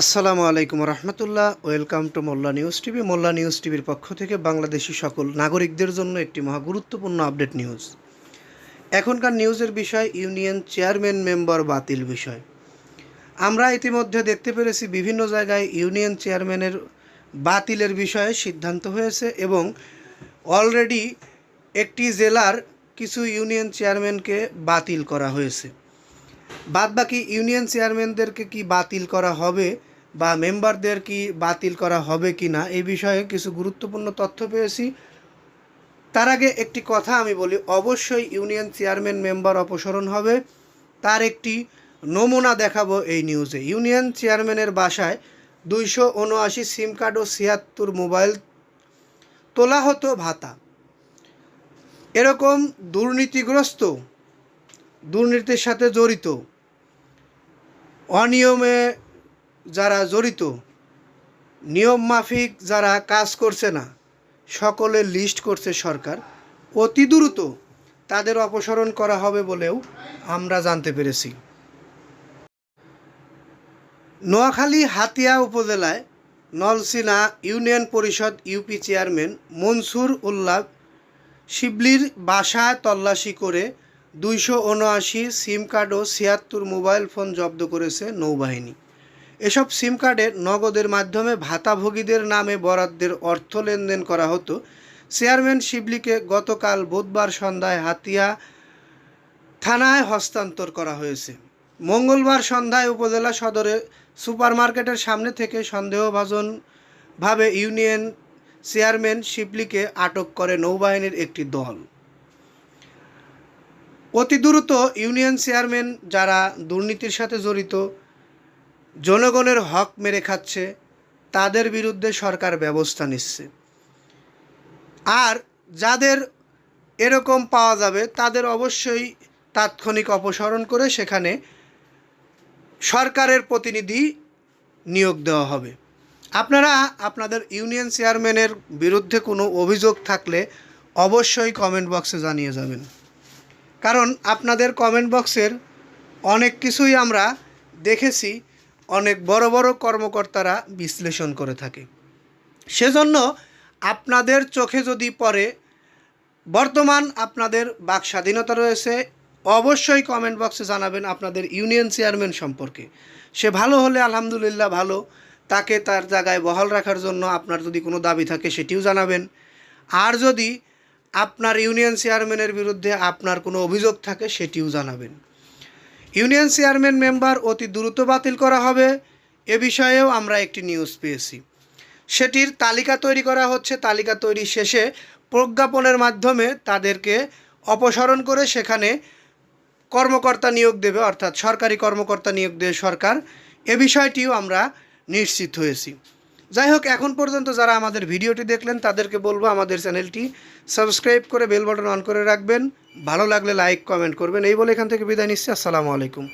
আসসালামু আলাইকুম রহমতুল্লাহ। Welcome to Molla news TV. Molla news টিভির পক্ষ থেকে বাংলাদেশি সকল নাগরিকদের জন্য একটি মহা গুরুত্বপূর্ণ আপডেট নিউজ। এখনকার নিউজের বিষয়, ইউনিয়ন চেয়ারম্যান মেম্বার বাতিল বিষয়। আমরা ইতিমধ্যে দেখতে পেরেছি বিভিন্ন জায়গায় ইউনিয়ন চেয়ারম্যানের বাতিলের বিষয়ে সিদ্ধান্ত হয়েছে এবং অলরেডি একটি জেলার কিছু ইউনিয়ন চেয়ারম্যানকে বাতিল করা হয়েছে। বাদবাকি ইউনিয়ন চেয়ারম্যানদেরকে কি বাতিল করা হবে বা মেম্বারদের কি বাতিল করা হবে কি না, এই বিষয়ে কিছু গুরুত্বপূর্ণ তথ্য পেয়েছি। তার আগে একটি কথা আমি বলি, অবশ্যই ইউনিয়ন চেয়ারম্যান মেম্বার অপসারণ হবে। তার একটি নমুনা দেখাবো এই নিউজে। ইউনিয়ন চেয়ারম্যানের বাসায় দুইশো উনআশি সিম কার্ড ও ছিয়াত্তর মোবাইল তোলা হতো ভাতা। এরকম দুর্নীতিগ্রস্ত, দুর্নীতির সাথে জড়িত অনিয়মে যারা জড়িত, নিয়ম মাফিক যারা কাজ করছে না, সকলে লিস্ট করছে সরকার। অতি দ্রুত তাদের অপসারণ করা হবে বলেও আমরা জানতে পেরেছি। নোয়াখালী হাতিয়া উপজেলায় নলসিনা ইউনিয়ন পরিষদ ইউপি চেয়ারম্যান মনসুর উল্লাহ শিবলির বাসায় তল্লাশি করে দুইশো উনআশি সিম কার্ড ও ছিয়াত্তর মোবাইল ফোন জব্দ করেছে নৌবাহিনী। এসব সিম কার্ডে নগদের মাধ্যমে ভাতাভোগীদের নামে বরাদ্দের অর্থ লেনদেন করা হতো। চেয়ারম্যান শিবলিকে গতকাল বুধবার সন্ধ্যায় হাতিয়া থানায় হস্তান্তর করা হয়েছে। মঙ্গলবার সন্ধ্যায় উপজেলা সদরে সুপারমার্কেটের সামনে থেকে সন্দেহভাজনভাবে ইউনিয়ন চেয়ারম্যান শিবলিকে আটক করে নৌবাহিনীর একটি দল। অতি দ্রুত ইউনিয়ন চেয়ারম্যান যারা দুর্নীতির সাথে জড়িত, জনগণের হক মেরে খাচ্ছে, তাদের বিরুদ্ধে সরকার ব্যবস্থা নিচ্ছে। আর যাদের এরকম পাওয়া যাবে, তাদের অবশ্যই তাৎক্ষণিক অপসারণ করে সেখানে সরকারের প্রতিনিধি নিয়োগ দেওয়া হবে। আপনারা আপনাদের ইউনিয়ন চেয়ারম্যানের বিরুদ্ধে কোনো অভিযোগ থাকলে অবশ্যই কমেন্ট বক্সে জানিয়ে যাবেন। কারণ আপনাদের কমেন্ট বক্সের অনেক কিছুই আমরা দেখেছি, অনেক বড় বড় কর্মকর্তারা বিশ্লেষণ করে থাকে। সেজন্য আপনাদের চোখে যদি পড়ে, বর্তমান আপনাদের বাক স্বাধীনতা রয়েছে, অবশ্যই কমেন্ট বক্সে জানাবেন আপনাদের ইউনিয়ন চেয়ারম্যান সম্পর্কে। সে ভালো হলে আলহামদুলিল্লাহ ভালো, তাকে তার জায়গায় বহাল রাখার জন্য আপনার যদি কোনো দাবি থাকে সেটিও জানাবেন। আর যদি আপনার ইউনিয়ন চেয়ারম্যানের বিরুদ্ধে আপনার কোনো অভিযোগ থাকে সেটিও জানাবেন। ইউনিয়ন চেয়ারম্যান মেম্বার অতি দ্রুত বাতিল করা হবে, এ বিষয়েও আমরা একটি নিউজ পেয়েছি। সেটির তালিকা তৈরি করা হচ্ছে, তালিকা তৈরি শেষে প্রজ্ঞাপনের মাধ্যমে তাদেরকে অপসারণ করে সেখানে কর্মকর্তা নিয়োগ দেবে, অর্থাৎ সরকারি কর্মকর্তা নিয়োগ দেবে সরকার, এ বিষয়টিও আমরা নিশ্চিত হয়েছি। যাই হোক, এখন পর্যন্ত যারা আমাদের ভিডিওটি দেখলেন, তাদেরকে বলব আমাদের চ্যানেলটি সাবস্ক্রাইব করে বেল বাটন অন করে রাখবেন। ভালো লাগলে লাইক, কমেন্ট করবেন। এই বলে এখান থেকে বিদায় নিচ্ছি। আসসালামু আলাইকুম।